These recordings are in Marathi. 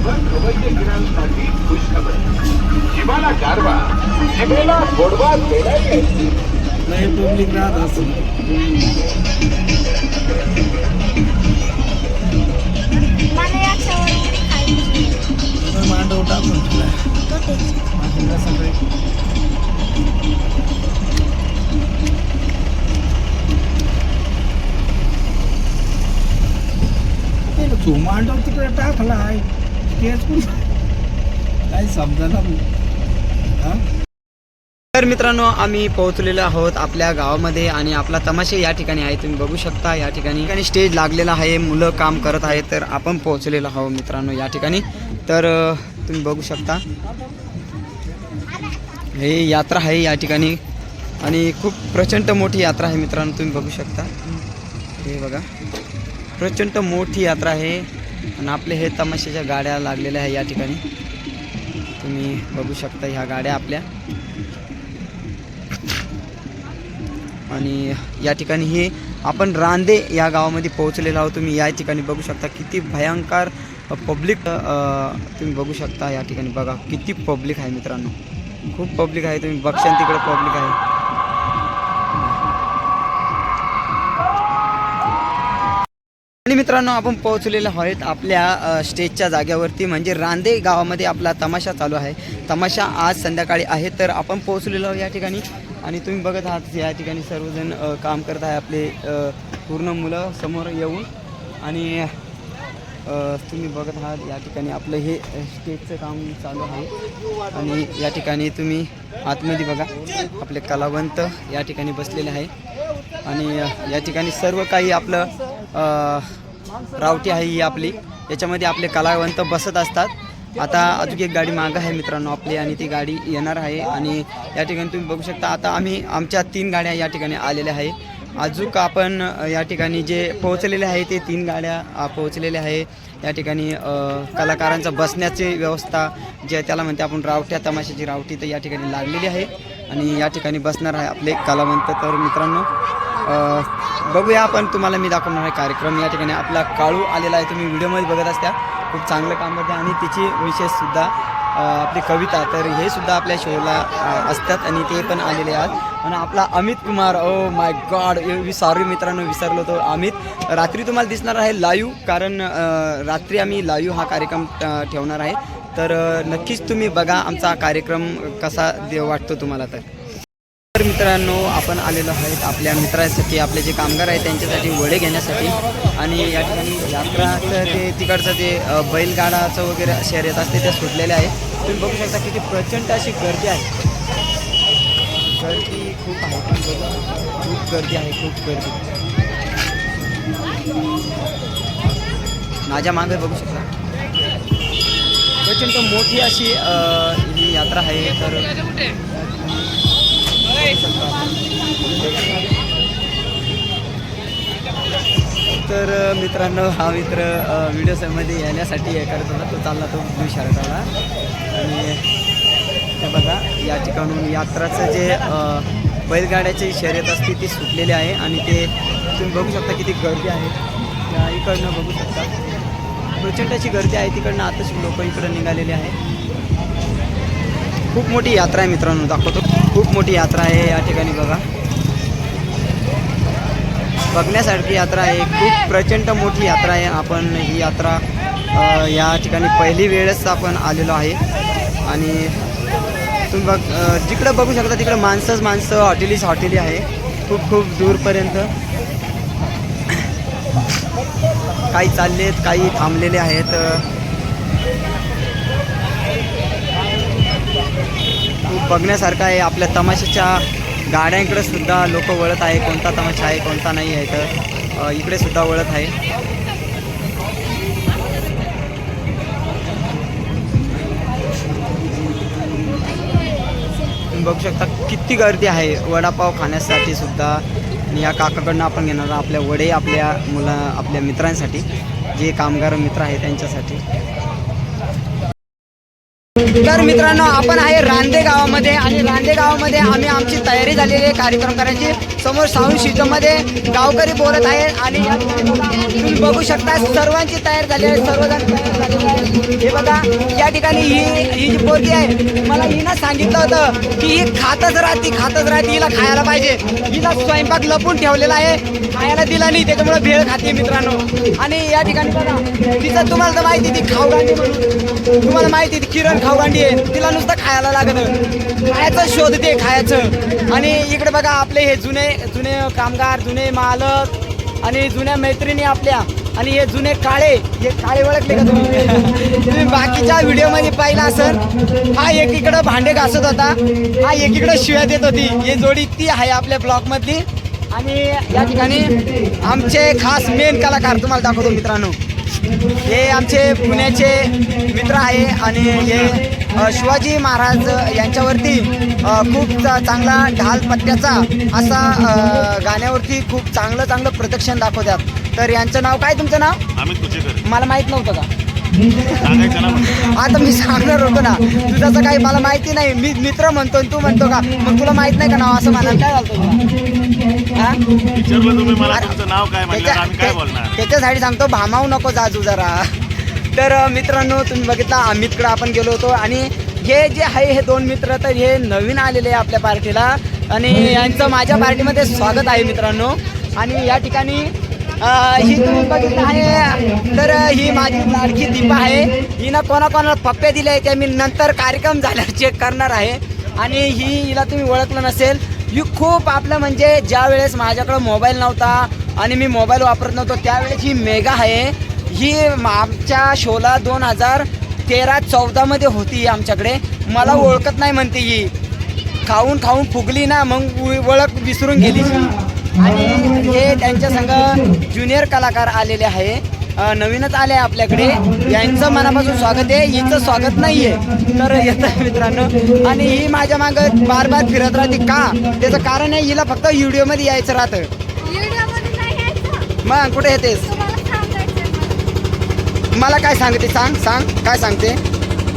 देशभर खवैये गिरांसाठी खुशखबर जीवाला गारवा जिभेला गोडवा नाही पब्लिक राहत असं मांडव टाकून ठेवला सगळे तो मांडव तिकडे टाकला आहे तेच तर मित्रांनो आम्ही पोहोचलेलो आहोत आपल्या गावामध्ये आणि आपला तमाशे या ठिकाणी आहे. तुम्ही बघू शकता या ठिकाणी. आणि स्टेज लागलेला आहे मुलं काम करत आहे तर आपण पोहोचलेलो आहोत मित्रांनो या ठिकाणी. तर तुम्ही बघू शकता. हे यात्रा आहे या ठिकाणी आणि खूप प्रचंड मोठी यात्रा आहे मित्रांनो तुम्ही बघू शकता. हे बघा. प्रचंड मोठी यात्रा आहे. आणि आपले हे तमाशाच्या गाड्या लागलेल्या आहे या ठिकाणी. तुम्ही बघू शकता ह्या गाड्या आपल्या. आणि या ठिकाणी हे आपण रांदे या गावामध्ये पोहोचलेलो आहोत. तुम्ही या ठिकाणी बघू शकता किती भयंकर पब्लिक तुम्ही बघू शकता या ठिकाणी बघा किती पब्लिक आहे मित्रांनो. खूप पब्लिक आहे तुम्ही बघशान तिकडे पब्लिक आहे. मित्रांनो आपण पोहोचलेलो आहोत आपल्या स्टेजच्या जाग्यावरती म्हणजे रांदे गावामध्ये आपला तमाशा चालू आहे. तमाशा आज संध्याकाळी आहे तर आपण पोहोचलेलो आहोत या ठिकाणी. आणि तुम्ही बघत आहात या ठिकाणी सर्वजण काम करत आहे आपले पूर्ण मुलं समोर येऊन. आणि तुम्ही बघत आहात या ठिकाणी आपलं हे स्टेजचं काम चालू आहे. आणि या ठिकाणी तुम्ही आतमध्ये बघा आपले कलावंत या ठिकाणी बसलेले आहे. आणि या ठिकाणी सर्व काही आपलं रावटी आहे ही आपली. याच्यामध्ये आपले कलावंत बसत असतात. आता अजून एक गाडी मागं आहे मित्रांनो आपली आणि ती गाडी येणार आहे. आणि या ठिकाणी तुम्ही बघू शकता आता आम्ही आमच्या तीन गाड्या या ठिकाणी आलेल्या आहे. अजूक आपण या ठिकाणी जे पोहोचलेले आहे ते तीन गाड्या पोहोचलेल्या आहे. या ठिकाणी कलाकारांचा बसण्याची व्यवस्था जे त्याला म्हणते आपण रावट्या तमाशाची रावटी तर या ठिकाणी लागलेली आहे. आणि या ठिकाणी बसणार आहे आपले कलावंत. तर मित्रांनो बघूया आपण तुम्हाला मी दाखवणार आहे कार्यक्रम. या ठिकाणी आपला काळू आलेला आहे. तुम्ही व्हिडिओमध्ये बघत असत्या. खूप चांगलं काम करते आणि तिची विशेषसुद्धा आपली कविता. तर हे सुद्धा आपल्या शोला असतात आणि ते पण आलेले आहेत. आणि आपला Amit Kumar oh my god sorry मित्रांनो विसरलो तो अमित. रात्री तुम्हाला दिसणार आहे लाईव्ह कारण रात्री आम्ही लाईव्ह हा कार्यक्रम ठेवणार आहे. तर नक्कीच तुम्ही बघा आमचा कार्यक्रम कसा दे वाटतो तुम्हाला तर. तर मित्रांनो आपण आलेलो आहेत आपल्या मित्रासाठी आपले जे कामगार आहेत त्यांच्यासाठी वडे घेण्यासाठी. आणि या ठिकाणी यात्राचं ते तिकडचं जे बैलगाडाचं वगैरे शर्यत असते ते सुटलेल्या आहे. तुम्ही बघू शकता किती प्रचंड अशी गर्दी आहे. गर्दी खूप आहे. खूप गर्दी आहे खूप गर्दी. माझ्या मागे बघू शकता. प्रचंड मोठी अशी ही यात्रा आहे. तर तर मित्रांनो हा मित्र व्हिडिओमध्ये येण्यासाठी हे करत होता. तो चालला तो ब्लू शर्टाला आणि ते बघा या ठिकाणून यात्राचं जे बैलगाड्याची शर्यत असते ती सुटलेली आहे. आणि ते तुम्ही बघू शकता किती गर्दी आहे. त्या इकडनं बघू शकता. प्रचंड अशी गर्दी आहे. तिकडनं आताच लोक इकडं निघालेले आहे खूप मोठी यात्रा आहे मित्रांनो दाखवतो. खूप मोठी यात्रा आहे या ठिकाणी बघा. बघण्यासारखी यात्रा आहे. खूप प्रचंड मोठी यात्रा आहे. आपण ही यात्रा या ठिकाणी पहिली वेळच आपण आलेलो आहे. आणि तुम्ही बघ जिकडं बघू शकता तिकडं माणसंच माणसं हॉटेलीच हॉटेली आहे. खूप खूप दूरपर्यंत. काही चाललेत काही थांबलेले आहेत. बघण्यासारखं आहे. आपल्या तमाशाच्या गाड्यांकडे सुद्धा लोक वळत आहे. कोणता तमाशा आहे कोणता नाही आहे तर इकडे सुद्धा वळत आहे. तुम्ही बघू शकता किती गर्दी आहे. वडापाव खाण्यासाठी सुद्धा आणि या काकाकडनं आपण घेणार आपल्या वडे आपल्या मुला आपल्या मित्रांसाठी. जे कामगार मित्र आहे त्यांच्यासाठी. तर मित्रांनो आपण आहे रांदे गावामध्ये आणि रांदे गावामध्ये आम्ही आमची तयारी झालेली आहे कार्यक्रम करायची समोर साऊंड सिस्टममध्ये गावकरी बोलत आहे आणि तुम्ही बघू शकता सर्वांची तयार झाली आहे सर्वजण तयार झालेले आहे हे बघा या ठिकाणी ही ही जी पोरगी आहे मला हिनं सांगितलं होतं की ही खातच राहते खातच राहते हिला खायला पाहिजे. हिला स्वयंपाक लपून ठेवलेला आहे खायला दिला नाही त्याच्यामुळे भेळ खाते मित्रांनो. आणि या ठिकाणी बघा तिचं तुम्हाला तर माहिती ती खाऊगांडी म्हणून. तुम्हाला माहिती ती किरण भांडी आहे. तिला नुसतं खायला लागत खायचं शोधते खायचं. आणि इकडे बघा आपले हे जुने जुने कामगार जुने मालक आणि जुन्या मैत्रिणी आपल्या. आणि हे जुने काळे हे काळे ओळखले का तुम्ही? तुम्ही बाकीच्या व्हिडिओमध्ये पाहिला असेल हा एकीकडं भांडे घासत होता. हा एकीकडं शिव्या देत होती. ही जोडी ती आहे आपल्या ब्लॉकमधली आणि या ठिकाणी आमचे खास मेन कलाकार तुम्हाला दाखवतो मित्रांनो. हे आमचे पुण्याचे मित्र आहे आणि हे शिवाजी महाराज यांच्यावरती खूप चांगला ढाल पट्ट्याचा असा गाण्यावरती खूप चांगलं चांगलं प्रदर्शन दाखवतात. तर यांचं नाव काय? तुमचं नाव? मला माहीत नव्हतं का. आता मी सांगणार होतो ना तुझं काही मला माहिती नाही. मी मित्र म्हणतो तू म्हणतो का मग तुला माहीत नाही का नाव असं म्हणायला काय बोलणार? त्याच्यासाठी सांगतो भामावू नको जाजू जरा. तर मित्रांनो तुम्ही बघितला अमितकडे आपण गेलो होतो आणि हे जे आहे हे दोन मित्र तर हे नवीन आलेले आहे आपल्या पार्टीला. आणि यांचं माझ्या पार्टीमध्ये स्वागत आहे मित्रांनो. आणि या ठिकाणी ही तुम्ही बघितलं आहे. तर ही माझी लाडकी दीपा आहे. हिनं कोणाकोणाला पप्पे दिले ते मी नंतर कार्यक्रम झाल्यावर चेक करणार आहे. आणि ही हिला तुम्ही ओळखलं नसेल. ही खूप आपलं म्हणजे ज्या वेळेस माझ्याकडं मोबाईल नव्हता आणि मी मोबाईल वापरत नव्हतो त्यावेळेस ही मेगा आहे. ही आमच्या शोला दोन हजार तेरा चौदामध्ये होती ही आमच्याकडे. मला ओळखत नाही म्हणते ही. खाऊन खाऊन फुगली ना मग ओळख विसरून गेली. ही. आणि हे त्यांच्या संग ज्युनियर कलाकार आलेले आहे. नवीनच आले आहे आपल्याकडे. यांचं मनापासून स्वागत आहे. हिचं स्वागत नाही आहे तर येतं मित्रांनो. आणि ही माझ्या मागं बार बार फिरत राहते का? त्याचं कारण आहे हिला फक्त व्हिडिओमध्ये यायचं राहतं. मग कुठे येतेस? मला. काय सांगते? सांग सांग. काय सांगते?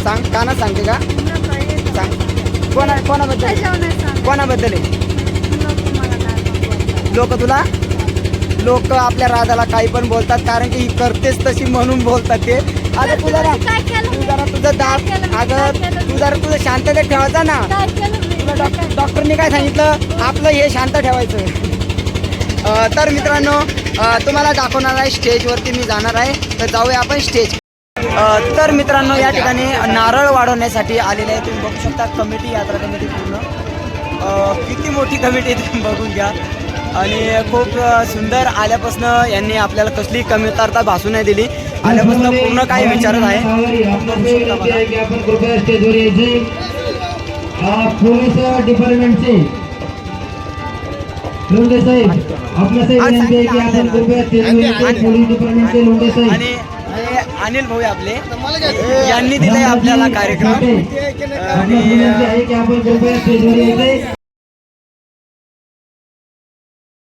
सांग. काना सांगते का. सांग. कोणा कोणाबद्दल. कोणाबद्दल आहे. लोक तुला? लोक आपल्या राधाला काही पण बोलतात कारण की ही करतेच तशी म्हणून बोलतात ते. आता तू जरा तू? जरा तुझं दाब मी? अगं तू? जरा तुझं शांततेत ठेवायचा ना? तुला डॉक्टर डॉक्टरने काय सांगितलं? आपलं हे शांत ठेवायचं. तर मित्रांनो तुम्हाला दाखवणार आहे स्टेजवरती मी जाणार आहे. तर जाऊया आपण स्टेज. तर मित्रांनो या ठिकाणी नारळ वाढवण्यासाठी आलेले आहे. तुम्ही बघू शकता कमिटी यात्रा कमिटी पूर्ण. किती मोठी कमिटी आहे तुम्ही बघून घ्या. आणि खूप सुंदर आल्यापासून यांनी आपल्याला कसली कमतरता भासू नाही दिली. आल्यापासून पूर्ण काय विचारत आहे. बघू शकता बघा. आपण कृपया स्टेजवर यायचे पोलीस डिपार्टमेंटचे. लोंढे साहेब आपल्या साहेब विनंती आहे की आपण कृपया स्टेजवर यायचे पोलीस डिपार्टमेंटचे लोंढे साहेब. आणि अनिल भाऊ आपले. यांनी दिलाय आपल्याला कार्यक्रम.